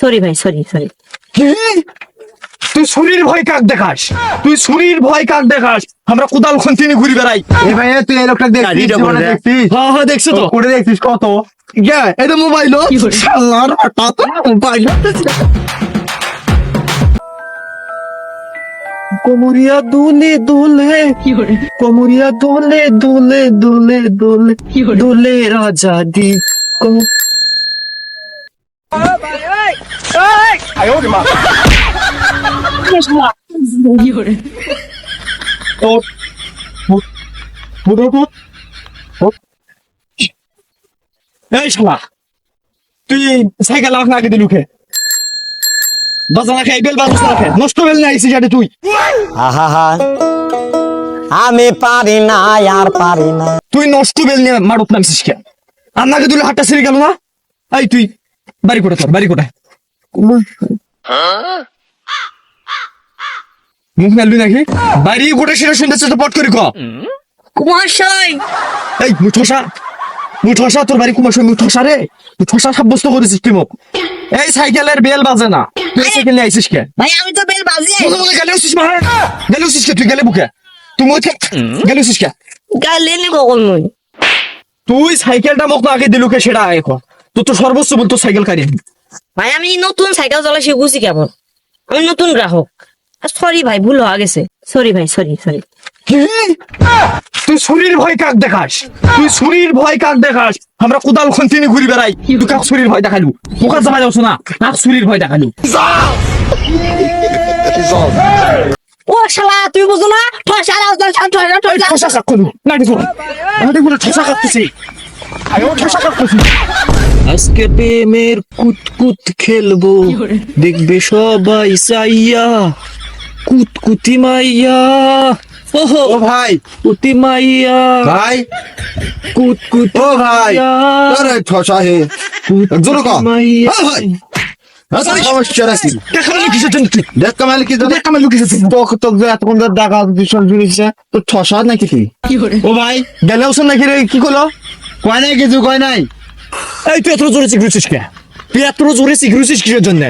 Sorry ভাই sorry sorry কি? তুই শরীর ভয় কাক দেখাস? তুই শরীর ভয় কাক দেখাস? আমরা কোদাল খন্তিনি ঘুরি বেড়াই। এ ভাই তুই এই লোকটা দেখছিস? হ্যাঁ হ্যাঁ দেখছ তো? করে দেখছিস? কত? ইয়া এটা মোবাইল শালার হঠাৎ মোবাইল কোমরিয়া দুলে দুলে। কোমরিয়া দুলে দুলে দুলে দুলে। দুলে রাজা দি কো এই তুই বেল তুই আহা আমি পারি না আর পারি না তুই নষ্ট বেল নিয়ে মারুত নামছিস কে আর নাকি দিলে হাতটা ছিঁড়ে গেল না এই তুই বাড়ি কোটা তোর? বাড়ি কোটা মুখ মেলবি নাকি? বাড়ি গোটা সেটা শুনতেছে তো পট করে ক। কুমাশাই এই মুঠসা। মুঠসা তোর বাড়ি কুমার মুঠসা রে? মুঠসা সাব্যস্ত করেছিস তুই মোক। এই সাইকেলের বেল বাজে না। তুই সাইকেল নিয়ে আইসিস কে? ভাই আমি তো বেল বাজি বলে বলে গেলে উচিস মার গেলে উচিস কে? তুই গেলে বুকে তুই মুখে গেলে উচিস কে? গালে নি কখন তুই সাইকেলটা না আগে দিলুকে সেটা আগে তোর তো সর্বোচ্চ বল তোর সাইকেল কারি ভাই আমি নতুন সাইকেল চালা শিখুছি কেবল আমি নতুন গ্রাহক। সরি ভাই ভুল হয়ে গেছে। সরি ভাই সরি সরি কি? তুই শরীর ভয় কাক দেখাস? তুই শরীর ভয় কাক দেখাস? আমরা কোদাল খন্তিনি ঘুরি বেড়াই। তুই কাক শরীর ভয় দেখালু? মুখা জামা না কাক শরীর ভয় দেখালু? ও শালা তুই বুঝো না? ঠসা রাজদান শান ঠসা ঠসা ঠসা। কাক করু না দেখো। না দেখো না ঠসা কাকতেছি আয়ো ঠসা কাকতেছি আজকে প্রেমের কুত কুত খেলব দেখবে সবাই সাইয়া কুতকুতি মাইয়া। ওহো! ও ভাই! কুতি মাইয়া। ভাই! কুত কুত ও ভাই! আরে ঠসা হে। জোরে ক মাইয়া। ভাই! কি করল? কয় নাই কিছু কয় নাই? এই তুই এত জোরে চিগুছিস কে তুই এত জোরে কিসের জন্য?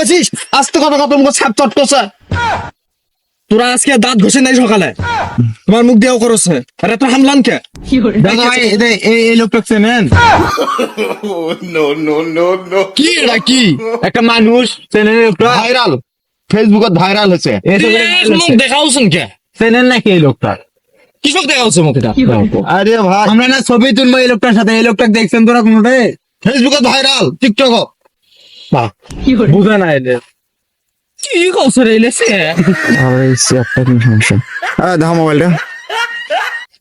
গেছিস আস্তে কথা কথা মুখ ছাপ চট টসা তোরা আজকে দাঁত ঘষে নাই সকালে? তোমার মুখ দিয়েও করছে। আরে তোর হামলান কে? এই লোকটা চেনেন কি এটা কি? একটা মানুষ চেনেন লোকটা? ভাইরাল। ফেসবুকত ভাইরাল হচ্ছে মুখ দেখাওছেন কে? চেনেন নাকি এই লোকটা? কৃষক দেখাওছে মুখ এটা আরে ভাই। আমরা না ছবি তুলবো এই লোকটার সাথে এই লোকটা দেখছেন তোরা কোনোটাই? ফেসবুকত ভাইরাল টিকটক বুঝে না এদের। কি কৌছে রে লেছে হ্যাঁ দেখো মোবাইলটা।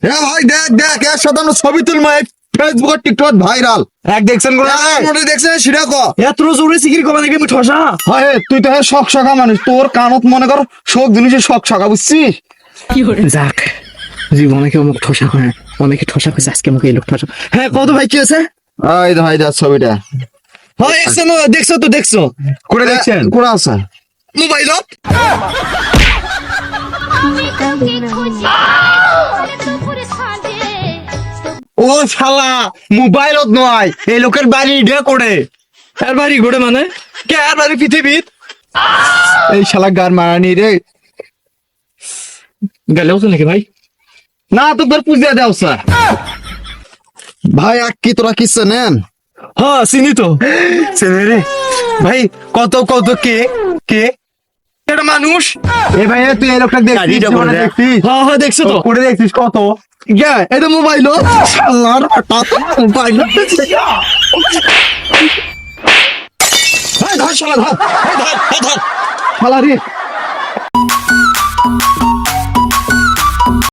হ্যাঁ ভাই দেখ দেখ এর সাথে আমরা ছবি তুলবো ফেসবুক টিকটক ভাইরাল এক দেখছেন কোন দেখছেন সেটা ক? এত জোরে সিকির কবে নাকি আমি ঠসা? হয় তুই তো হ্যাঁ শখ শাখা মানুষ তোর কানত মনে কর শোক জিনিসের শখ শাখা বুঝছিস? যাক। জীবনে কেউ মুখ ঠসা করে অনেকে ঠসা করেছে আজকে মুখে এই লোক ঠসা হ্যাঁ কত ভাই কি আছে? তো ভাই ছবিটা হ্যাঁ দেখছ না দেখছ তো দেখছ। করে দেখছেন? কোন আছে? মোবাইল সাঁঝে ও শালা মোবাইলত নয় এই লোকের বাড়ি ডে করে এর বাড়ি ঘুরে মানে? কে আর বাড়ি? পৃথিবীর। এই শালা গার মারানি রে। গেলেও তো নাকি ভাই? না তো তোর পুজো দেও স্যার। ভাই আর কি তোরা কি নেন? হ্যাঁ চিনি তো। চেনে রে। ভাই কত কত কে কে? এটা মানুষ? এ ভাই তুই এই লোকটা দেখছিস? হ্যাঁ হ্যাঁ দেখছ তো। করে দেখছিস কত? এটা মোবাইল হঠাৎ মোবাইল ধর শালা ধর ধর ধর। শালা রে।